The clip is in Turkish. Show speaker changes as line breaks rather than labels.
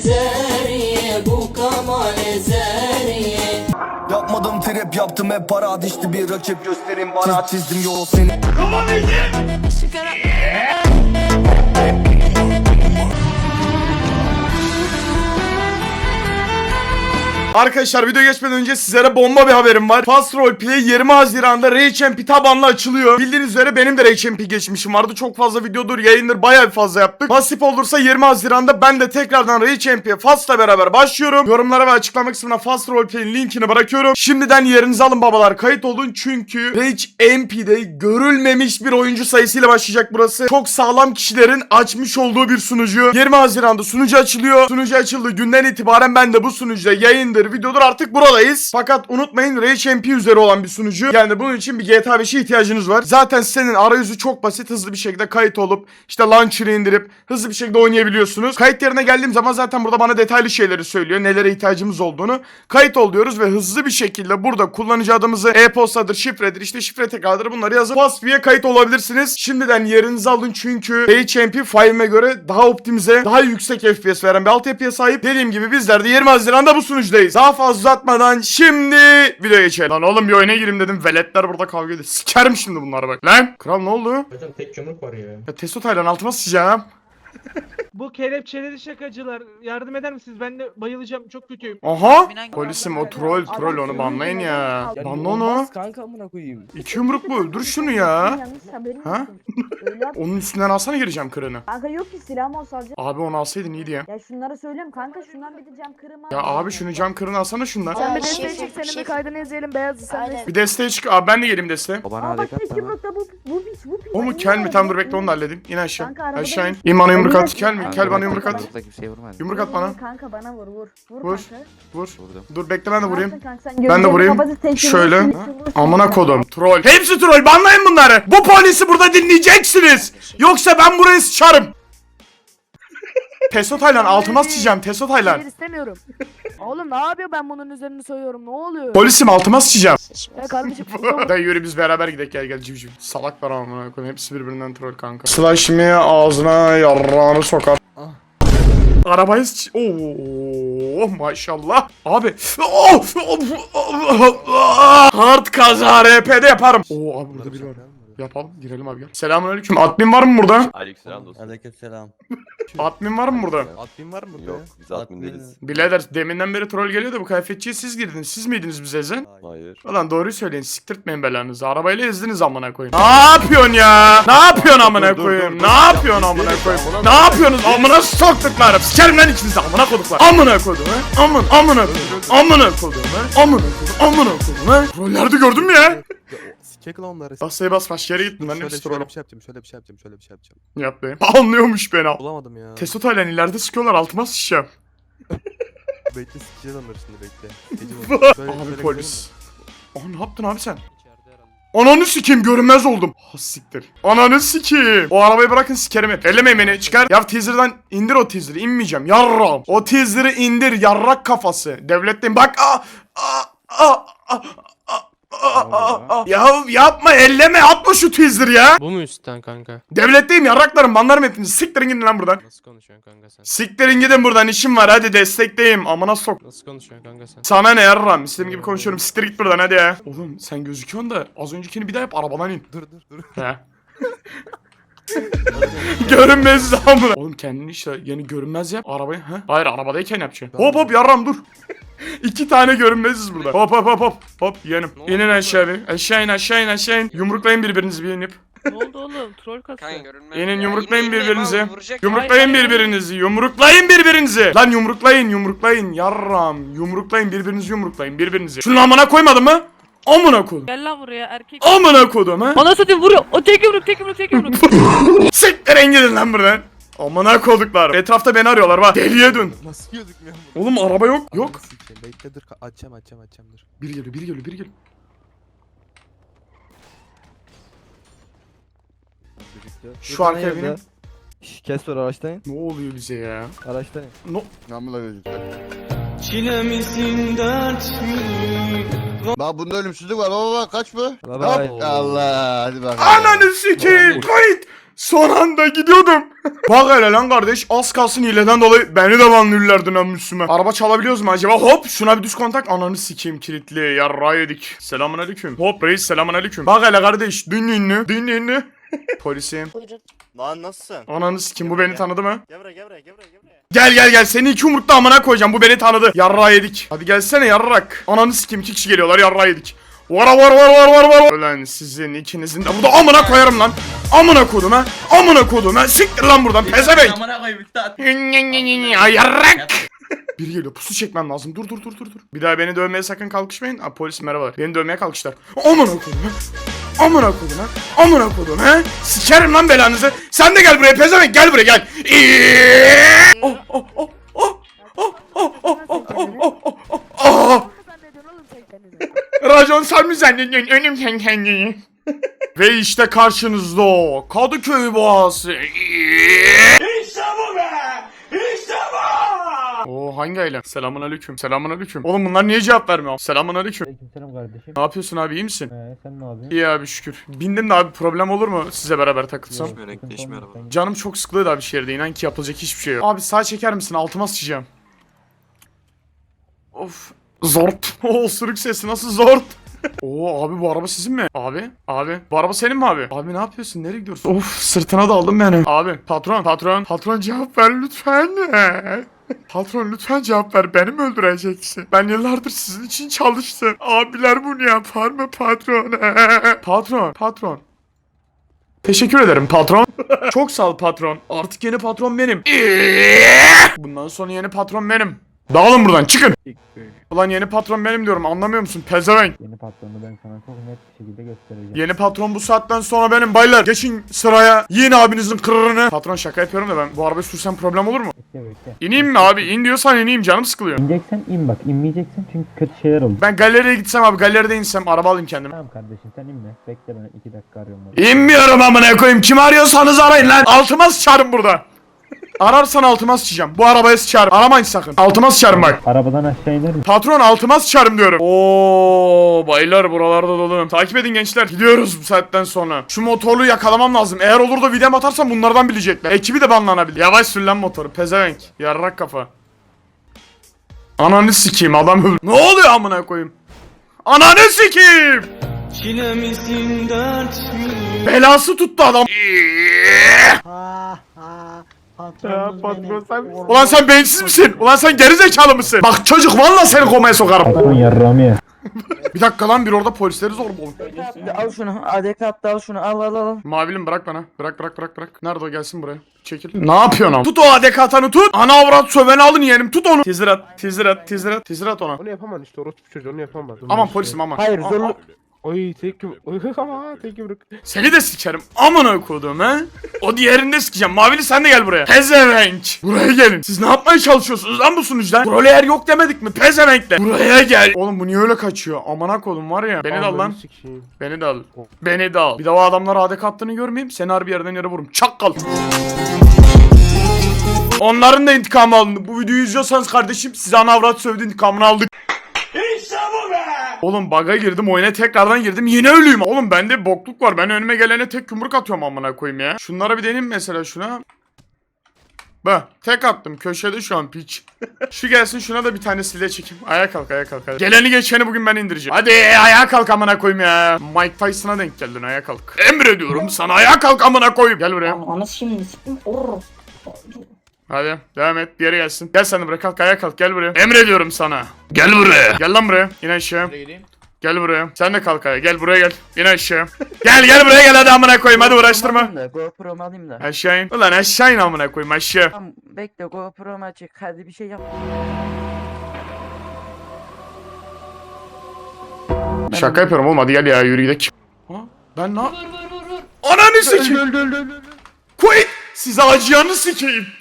zeriye Bu kamale zeriye
Yapmadım trip yaptım hep para dişti bir rakip. Gösterin bana. Çizdim yol seni
Arkadaşlar video geçmeden önce sizlere bomba bir haberim var. Fast Roleplay 20 Haziran'da RHMP tabanlı açılıyor. Bildiğiniz üzere benim de RHMP geçmişim vardı. Çok fazla videodur, yayındır bayağı bir fazla yaptık. Nasip olursa 20 Haziran'da ben de tekrardan RHMP'ye Fast'la beraber başlıyorum. Yorumlara ve açıklama kısmına Fast Roleplay'in linkini bırakıyorum. Şimdiden yerinizi alın babalar. Kayıt olun çünkü RHMP'de görülmemiş bir oyuncu sayısıyla başlayacak burası. Çok sağlam kişilerin açmış olduğu bir sunucu. 20 Haziran'da sunucu açılıyor. Sunucu açıldığı günden itibaren ben de bu sunucuda yayındır, videodur artık buradayız. Fakat unutmayın RHMP üzeri olan bir sunucu. Yani bunun için bir GTA 5'e ihtiyacınız var. Zaten senin arayüzü çok basit. Hızlı bir şekilde kayıt olup işte launcher'ı indirip hızlı bir şekilde oynayabiliyorsunuz. Kayıt yerine geldiğim zaman zaten burada bana detaylı şeyleri söylüyor. Nelere ihtiyacımız olduğunu. Kayıt ol diyoruz ve hızlı bir şekilde burada kullanıcı adımızı e-postadır, şifredir, işte şifre tekrardır bunları yazıp Fastvi'ye kayıt olabilirsiniz. Şimdiden yerinizi alın çünkü HMP 5'e göre daha optimize, daha yüksek FPS veren bir altyapıya sahip. Dediğim gibi bizler de 20 Haziran'da bu sunucudayız. Daha fazla uzatmadan şimdi videoya geçelim. Lan oğlum bir oyuna gireyim dedim. Veletler burada kavga ediyor. Sikerim şimdi bunları bak. Lan kral ne oldu?
Hocam tek yumruk var ya.
Ya Testo Taylan altıma sıçacağım.
Bu kelepçeleri şakacılar. Yardım eder misiniz? Ben de bayılacağım. Çok kötüyüm.
Aha. Polisim o troll troll onu banlayın ya.
Ya
Banla onu.
olmaz Kanka amına koyayım.
İki yumruk mu? Öldür şunu ya.
Yanlış haberin
Ha?
olsun. Öyle yap.
Onun üstünden alsana gireceğim kırını.
Kanka yok ki silahım olsa alacağım.
Abi onu alsaydın iyiydi ya.
Ya şunlara söyleyeyim kanka şundan bir de cam kırma.
Ya abi şunu cam kırını alsana şundan.
Sen bir
Şefim,
desteğe çık senin bir
şefim.
kaydını izleyelim beyazı sen de.
Aynen.
Bir desteğe çık. Abi ben de geleyim desteğe.
O bana
Aa bak
hareket
tek
bana.
yumrukta bu bu piç bu piç.
O mu kel mi? Tam dur bekle onu da halledeyim. İn aşağı.
Kanka,
Aşağı in.
bir-
İn bana yumruk at. Kel mi? Kel bana yumruk at.
Kimseye.
Yumruk at bana.
Kanka bana vur vur. Vur,
Vur.
kanka.
Vur.
Vurdum.
Dur bekle ben de vurayım.
kanka sen?
Ben de vurayım. Şöyle. Amına kodum. Troll. Hepsi troll. Banlayın bunları. Bu polisi burada dinleyeceksiniz. Yoksa ben burayı sıçarım. Testo Taylan altıma sıçacağım. Testo Taylan.
Hayır istemiyorum. Oğlum ne yapıyor ben bunun üzerine soyuyorum ne oluyor?
Polisim altıma sıçacağım.
Ya kardeşim
Dayı yürü biz beraber gidelim gel gel civciv. Salaklar amına koyayım hepsi birbirinden troll kanka. Slash ağzına yarrağını sokar. Arabayı sıç... Oo maşallah. Abi. Oh! Hard kaza RP'de yaparım. Oo abi burada biri var. Yapalım girelim abi gel. Selamünaleyküm. Admin var mı burada?
Aleykümselam dostum.
Aleykümselam.
Admin var mı burada?
Admin var mı burada?
Yok biz admin değiliz.
Birader deminden beri troll geliyor da bu kıyafetçiye siz girdiniz. Siz miydiniz bize ezen?
Hayır.
Ulan doğruyu söyleyin siktirtmeyin belanızı. Arabayla ezdiniz amına koyayım. Ne yapıyorsun ya? Ne yapıyorsun amına koyayım? Ne yapıyorsun amına koyayım? Ne yapıyorsunuz amına soktuklarım? Sikerim lan ikinizi amına koduklar. Amına kodum ha? Amın amına kodum. Amına kodum ha? Amına kodum. Amına kodum ha? Trollerde gördün mü ya?
Sikek lan onları.
Basaya bas baş yere gittim ben
şöyle,
hepsi
şöyle bir şey yapacağım, şöyle bir şey yapacağım, şöyle bir şey yapacağım.
Yap be. Anlıyormuş beni.
Bulamadım ya.
Testo Taylan ileride sıkıyorlar altıma sıçacağım.
Bekle sikeceğiz onları şimdi bekle. Şöyle-
Abi
şöyle
polis. Aa ne yaptın abi sen? Ananı sikeyim görünmez oldum. Ha siktir. Ananı sikeyim. O arabayı bırakın sikerim hep. Ellemeyin beni çıkar. Ya teaser'dan indir o teaser'ı inmeyeceğim. Yarram. O teaser'ı indir yarrak kafası. Devletteyim bak. Aa, aa, aa, aa, aa. Ya yapma elleme atma şu teaser ya.
Bu mu üstten kanka?
Devletteyim yarraklarım banlarım hepinizi. Siktirin gidin lan buradan.
Nasıl konuşuyorsun kanka sen?
Siktirin gidin buradan işim var hadi destekteyim. Amına sok.
Nasıl konuşuyorsun kanka sen?
Sana ne yarram? İstediğim gibi konuşuyorum. Siktir git buradan hadi ya. Oğlum sen gözüküyorsun da az öncekini bir daha yap arabadan in.
Dur dur dur.
He. görünmez amına. Oğlum kendini işte yeni görünmez yap arabayı. He? Hayır arabadayken yapacaksın. Hop hop yarram dur. İki tane görünmeziz burada. Hop hop hop hop. Hop yeğenim.
Ne oldu
İnin
lan?
aşağı bir. Aşağı in aşağı in aşağı in. Yumruklayın birbirinizi bir inip.
ne oldu oğlum? Troll kasıyor.
İnin yumruklayın birbirinizi. Yumruklayın birbirinizi. Yumruklayın birbirinizi. Lan yumruklayın yumruklayın. Yarram. Yumruklayın birbirinizi yumruklayın birbirinizi. Şunu amına koymadın mı? Amına koydum.
Gel lan buraya erkek.
Amına koydum ha.
Bana satayım vuruyor. O tek yumruk tek yumruk tek yumruk.
Siktirin gidin lan buradan. Amına koyduklar. Etrafta beni arıyorlar bak. Deliye dön.
Nasıl gözükmüyor bu?
Oğlum araba yok. Yok.
Sikeyim, Bekle dur ka- açacağım açacağım açacağım dur.
Biri geliyor biri geliyor biri geliyor. Şu arkaya.
Şş, kes var araçtan.
Ne oluyor bize ya?
Araçtan.
No.
Çile misin dert mi?
Bak bunda ölümsüzlük var baba bak kaç bu?
Bye.
Hop Allah hadi bakalım.
Ananı sikeyim. Kayıt. Son anda gidiyordum. Bak hele lan kardeş az kalsın hileden dolayı beni de banlıyorlardı lan Müslüman. Araba çalabiliyoruz mu acaba? Hop şuna bir düz kontak. Ananı sikeyim kilitli. Yarra yedik. Selamun aleyküm. Hop reis selamun aleyküm. Bak hele kardeş. Dün ünlü. Dün ünlü. Polisim.
Lan nasılsın?
Ananı sikeyim bu beni tanıdı mı?
Gel buraya gel buraya gel buraya gel buraya.
Gel gel gel seni iki yumrukta amına koyacağım bu beni tanıdı. Yarra yedik. Hadi gelsene yarrak. Ananı sikeyim iki kişi geliyorlar yarra yedik. Vara var var var var var. Ulan sizin ikinizin de burada amına koyarım lan. Amına kodum ha. Amına kodum ha. Siktir lan buradan pezevenk. Ay yarrak. Biri geliyor pusu çekmem lazım. Dur dur dur dur dur. Bir daha beni dövmeye sakın kalkışmayın. Aa, polis merhabalar. Beni dövmeye kalkışlar. Amına kodum ha. Amına kodum ha. Amına kodum ha. Sikerim lan belanızı. Sen de gel buraya pezevenk gel buraya gel. Oh oh. Oh
Sen
mi zannediyorsun? Önüm sen kendini. Ve işte karşınızda o Kadıköy boğası. İşte bu be! İşte bu! Oo hangi aile? Selamun aleyküm. Selamun aleyküm. Oğlum bunlar niye cevap vermiyor? Selamun aleyküm.
Aleykümselam kardeşim.
Ne yapıyorsun abi iyi misin?
Ee, sen ne yapıyorsun?
İyi abi şükür. Bindim de abi problem olur mu size beraber takılsam?
Sıkıntı olmaz. Sen-
Canım çok sıkılıyordu abi şehirde inan ki yapılacak hiçbir şey yok. Abi sağ çeker misin altıma sıçacağım. Of. Zort. O osuruk sesi nasıl zort? Oo abi bu araba sizin mi? Abi, abi. Bu araba senin mi abi? Abi ne yapıyorsun? Nereye gidiyorsun? Of sırtına daldım beni. Abi patron, patron. Patron cevap ver lütfen. Patron lütfen cevap ver. Beni mi öldüreceksin? Ben yıllardır sizin için çalıştım. Abiler bunu yapar mı patron? patron, patron. Teşekkür ederim patron. Çok sağ ol patron. Artık yeni patron benim. Bundan sonra yeni patron benim. Dağılın buradan çıkın. Ulan yeni patron benim diyorum anlamıyor musun pezevenk?
Yeni patronu ben sana çok net bir şekilde göstereceğim.
Yeni patron bu saatten sonra benim baylar. Geçin sıraya yiyin abinizin kırırını. Patron şaka yapıyorum da ben bu arabayı sürsem problem olur mu?
Bekle bekle.
İneyim mi abi? İn diyorsan ineyim canım sıkılıyor.
İneceksen in bak. inmeyeceksin çünkü kötü şeyler olur.
Ben galeriye gitsem abi galeride insem araba alayım kendime.
Tamam kardeşim sen inme. Bekle ben iki dakika arıyorum. onu.
İnmiyorum amına koyayım. Kim arıyorsanız arayın lan. Altıma sıçarım burada. Ararsan altıma sıçacağım. Bu arabaya sıçarım. Aramayın sakın. Altıma sıçarım bak.
Arabadan aşağı iner misin?
Patron altıma sıçarım diyorum. Oo baylar buralarda dolu. Takip edin gençler. Gidiyoruz bu saatten sonra. Şu motorlu yakalamam lazım. Eğer olur da videom atarsam bunlardan bilecekler. Ekibi de banlanabilir. Yavaş sür lan motoru. Pezevenk. Yarrak kafa. Ananı sikeyim adam öldü. Ne oluyor amına koyayım? Ananı sikeyim.
Çile misin dert mi?
Belası tuttu adam. Ulan sen beyinsiz misin? Ulan sen gerizekalı mısın? Bak çocuk vallahi seni komaya sokarım.
Patron yarrağımı ye.
Bir dakika lan bir orada polisleri zor bulun.
Al şunu. ADK attı al şunu. Al al al.
Mavilim bırak bana. Bırak bırak bırak bırak. Nerede o gelsin buraya. Çekil. Ne yapıyorsun ama? Tut o ADK atanı tut. Ana avrat söveni alın yeğenim. Tut onu. Tizir at. Tizir at. Tizir at. Tizir at ona.
Onu yapamaz işte orospu çocuğu onu yapamaz.
Aman polisim aman.
Hayır
Aa,
zorluk.
Oy tek yumruk. Ama tek yumruk.
Seni de sikerim. Amına koduğum he. O diğerinde sikeceğim. Mavili sen de gel buraya. Pezevenk. Buraya gelin. Siz ne yapmaya çalışıyorsunuz lan bu sunucuda? Troleyer yok demedik mi? Pezevenkle. Buraya gel. Oğlum bu niye öyle kaçıyor? Amına kodum var ya. Beni de al lan.
Sikeyim.
Beni de al. Beni de al. Bir daha o adamlar ADK attığını görmeyeyim. Seni harbi yerden yere vururum. Çakkal. Onların da intikamı alındı. Bu videoyu izliyorsanız kardeşim size ana avrat sövdü intikamını aldık. İşte bu! Oğlum bug'a girdim oyuna tekrardan girdim yine ölüyüm. Oğlum bende bokluk var. Ben önüme gelene tek yumruk atıyorum amına koyayım ya. Şunlara bir deneyim mesela şuna. Bak tek attım köşede şu an piç. Şu gelsin şuna da bir tane sile çekeyim. Ayağa kalk ayağa kalk. hadi. Geleni geçeni bugün ben indireceğim. Hadi ayağa kalk amına koyayım ya. Mike Tyson'a denk geldin ayağa kalk. Emrediyorum sana ayağa kalk amına koyayım. Gel buraya.
Anı şimdi sıktım.
Hadi devam et bir yere gelsin. Gel sen de buraya kalk ayağa kalk gel buraya. Emrediyorum sana. Gel buraya. Gel lan buraya. İn aşağı. Gel buraya. Sen de kalk ayağa. Gel buraya gel. İn aşağı. gel gel buraya gel hadi amına koyayım hadi uğraştırma.
GoPro'mu alayım da.
Aşağı in. Ulan aşağı in amına koyayım aşağı.
Tamam bekle GoPro'mu açık. Hadi bir şey yap.
Şaka yapıyorum oğlum hadi gel ya yürü gidelim. Ha? Ben ne Ananı sikeyim. Koy. Size acıyanı sikeyim.